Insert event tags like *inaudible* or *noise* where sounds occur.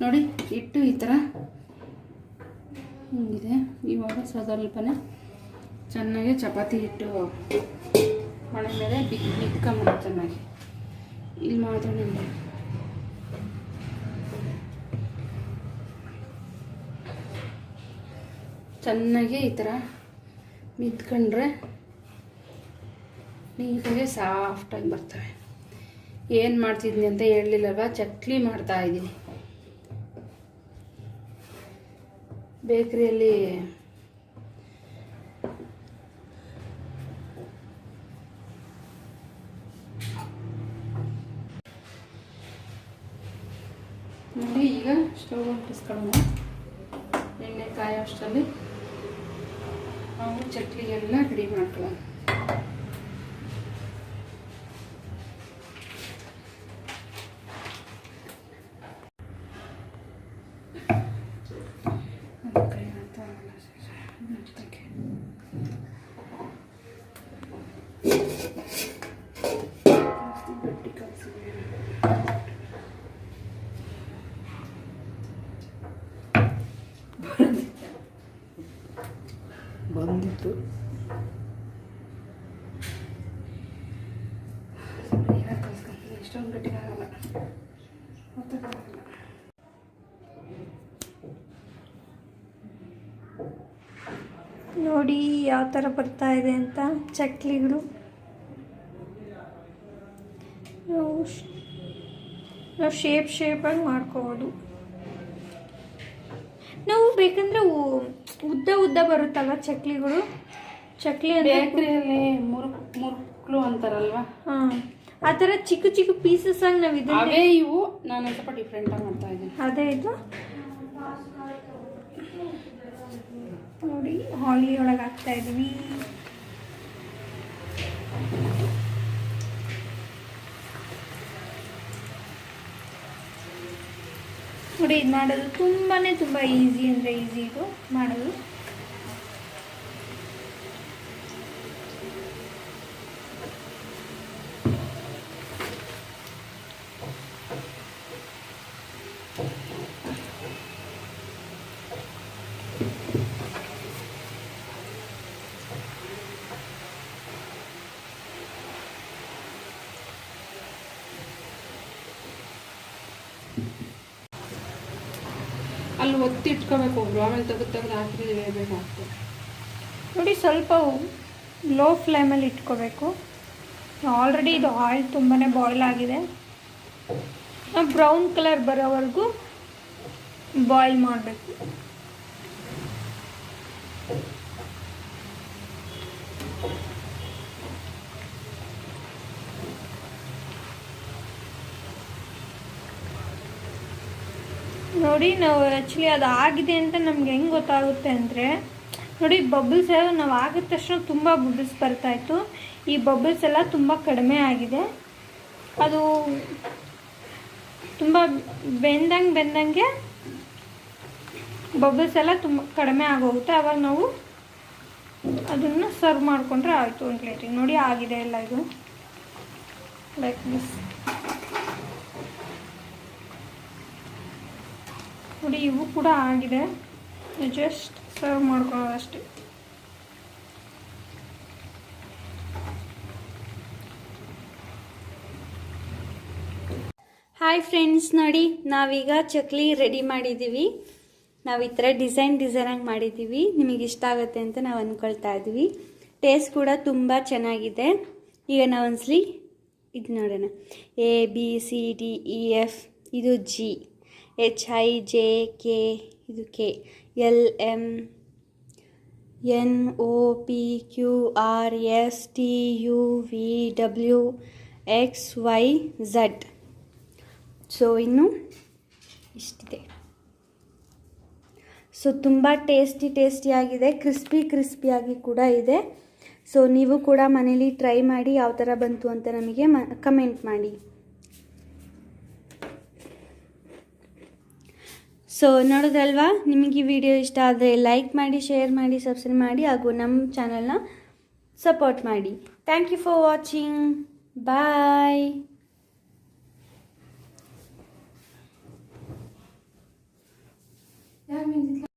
ನೋಡಿ, ಹಿಟ್ಟು ಈ ಥರ ಹಿಂಗಿದೆ. ಇವಾಗ ಸ್ವಲ್ಪನೇ ಚೆನ್ನಾಗಿ ಚಪಾತಿ ಹಿಟ್ಟು ಮಳೆ ಮೇಲೆ ಬಿಗ್ ಬಿಟ್ಕೊಂಬ ಚೆನ್ನಾಗಿ. ಇಲ್ಲಿ ಮಾತ್ರ ನಿಮಗೆ. ಚೆನ್ನಾಗಿ ಈ ಥರ ಮಿದ್ಕೊಂಡ್ರೆ ನೀಟಾಗಿ ಸಾಫ್ಟಾಗಿ ಬರ್ತವೆ. ಏನು ಮಾಡ್ತಿದ್ದೀನಿ ಅಂತ ಹೇಳಲಿಲ್ಲವಾ ಚಕ್ಲಿ ಮಾಡ್ತಾ ಬೇಕ್ರಿಯಲ್ಲಿ ನೋಡಿ ಈಗ ಸ್ಟವ್ ಅಂಟಿಸ್ಕೊಳ್ಳೋಣ ಎಣ್ಣೆ ಕಾಯೋ ಅಷ್ಟರಲ್ಲಿ ನಾವು ಎಲ್ಲ ರೆಡಿ ಮಾಡ್ಕೊಳ್ಳೋಣ. ಬಂದಿತ್ತು. ಎಷ್ಟೊಂದು ಗಟ್ಟಿಗಾಗಲ್ಲ. ಗೊತ್ತಾಗಲ್ಲ ನೋಡಿ ಯಾವ ಥರ ಬರ್ತಾ ಇದೆ ಅಂತ ಚಕ್ಲಿಗಳು. ನಾವು ನಾವು ಶೇಪ್ ಶೇಪಾಗಿ ಮಾಡ್ಕೋಬೋದು. ನಾವು ಬೇಕಂದ್ರೆ ಉದ್ದ ಉದ್ದ ಬರುತ್ತಲ್ಲ ಚಕ್ಲಿಗಳು. ಚಕ್ಲಿ ಅಂದ್ರೆ ಬೇಕ್ರಿಯಲ್ಲಿ ಮುರುಕ್ ಮುರುಕ್ಲು ಅಂತಾರಲ್ವಾ? ಹಾಂ ಆ ಥರ ಚಿಕ್ಕ ಚಿಕ್ಕ ಪೀಸಸ್ ಆಗಿ ನಾವು ಅವೇ ಇವು. ನಾನು ಸ್ವಲ್ಪ ಡಿಫ್ರೆಂಟಾಗಿ ಮಾಡ್ತಾ ಇದ್ದೀನಿ. ಅದೇ ಇದು. ನೋಡಿ ಹಾಲಿ ಒಳಗೆ ಹಾಕ್ತಾ ನೋಡಿ ಇದು ಮಾಡೋದು ತುಂಬಾ ತುಂಬ ಈಸಿ ಅಂದರೆ ಈಸಿ ಇದು ಮಾಡೋದು. *laughs* ಅಲ್ಲಿ ಒತ್ತಿ ಇಟ್ಕೋಬೇಕು ಒಬ್ರು. ಆಮೇಲೆ ತೆಗೆದು ತೆಗೆದು ಹಾಕಿದ್ರೆ ಬೇಕಾಗ್ತದೆ ನೋಡಿ, ಸ್ವಲ್ಪ ಲೋ ಫ್ಲೇಮಲ್ಲಿ ಇಟ್ಕೋಬೇಕು. ಆಲ್ರೆಡಿ ಇದು ಆಯಿಲ್ ತುಂಬಾ ಬಾಯ್ಲ್ ಆಗಿದೆ. ಬ್ರೌನ್ ಕಲರ್ ಬರೋವರೆಗೂ ಬಾಯ್ಲ್ ಮಾಡಬೇಕು. ನೋಡಿ, ನಾವು ಆ್ಯಕ್ಚುಲಿ ಅದು ಆಗಿದೆ ಅಂತ ನಮ್ಗೆ ಹೆಂಗೆ ಗೊತ್ತಾಗುತ್ತೆ ಅಂದರೆ, ನೋಡಿ ಬಬಲ್ಸ್ ನಾವು ಆಗಿದ ತಕ್ಷಣ ತುಂಬ ಬಬಲ್ಸ್ ಬರ್ತಾಯಿತ್ತು ಈ ಬಬಲ್ಸ್ ಎಲ್ಲ ತುಂಬ ಕಡಿಮೆ ಆಗಿದೆ. ಅದು ತುಂಬ ಬೆಂದಂಗೆ ಬೆಂದಂಗೆ ಬಬಲ್ಸ್ ಎಲ್ಲ ತುಂಬ ಕಡಿಮೆ ಆಗೋಗುತ್ತೆ. ಆವಾಗ ನಾವು ಅದನ್ನು ಸರ್ವ್ ಮಾಡಿಕೊಂಡ್ರೆ ಆಯಿತು ಒಂದು ಪ್ಲೇಟಿಗೆ ನೋಡಿ, ಆಗಿದೆ ಎಲ್ಲ ಇದು. ಲೈಕ್ ದಿಸ್ ನೋಡಿ, ಇವು ಕೂಡ ಆಗಿದೆ. ಜಸ್ಟ್ ಸರ್ವ್ ಮಾಡ್ಕೊಳ್ಳೋದಷ್ಟೇ ಹಾಯ್ ಫ್ರೆಂಡ್ಸ್ ನೋಡಿ, ನಾವೀಗ ಚಕ್ಲಿ ರೆಡಿ ಮಾಡಿದ್ದೀವಿ. ನಾವು ಈ ಥರ ಡಿಸೈನ್ ಡಿಸೈನಾಗಿ ಮಾಡಿದ್ದೀವಿ. ನಿಮಗೆ ಇಷ್ಟ ಆಗುತ್ತೆ ಅಂತ ನಾವು ಅಂದ್ಕೊಳ್ತಾ ಇದ್ವಿ. ಟೇಸ್ಟ್ ಕೂಡ ತುಂಬ ಚೆನ್ನಾಗಿದೆ. ಈಗ ನಾವು ನಾವೊಂದ್ಸಲಿ ಇದು ನೋಡೋಣ. A B C D E F ಇದು G H I J K ಇದು K L M N O P Q R S T U V W X Y Z so ಇನ್ನು ಇಷ್ಟಿದೆ. ಸೊ ತುಂಬ ಟೇಸ್ಟಿ ಟೇಸ್ಟಿಯಾಗಿದೆ ಕ್ರಿಸ್ಪಿ ಕ್ರಿಸ್ಪಿಯಾಗಿ ಕೂಡ ಇದೆ. So ನೀವು ಕೂಡ ಮನೇಲಿ ಟ್ರೈ ಮಾಡಿ ಯಾವ ಥರ ಬಂತು ಅಂತ ನಮಗೆ ಮ ಕಮೆಂಟ್ ಮಾಡಿ. ಸೊ ನೋಡೋದಲ್ವಾ ನಿಮಗೆ ಈ ವಿಡಿಯೋ ಇಷ್ಟ ಆದರೆ ಲೈಕ್ ಮಾಡಿ ಶೇರ್ ಮಾಡಿ ಸಬ್ಸ್ಕ್ರೈಬ್ ಮಾಡಿ ಹಾಗೂ ನಮ್ಮ ಚಾನಲ್ನ ಸಪೋರ್ಟ್ ಮಾಡಿ. Thank you for watching bye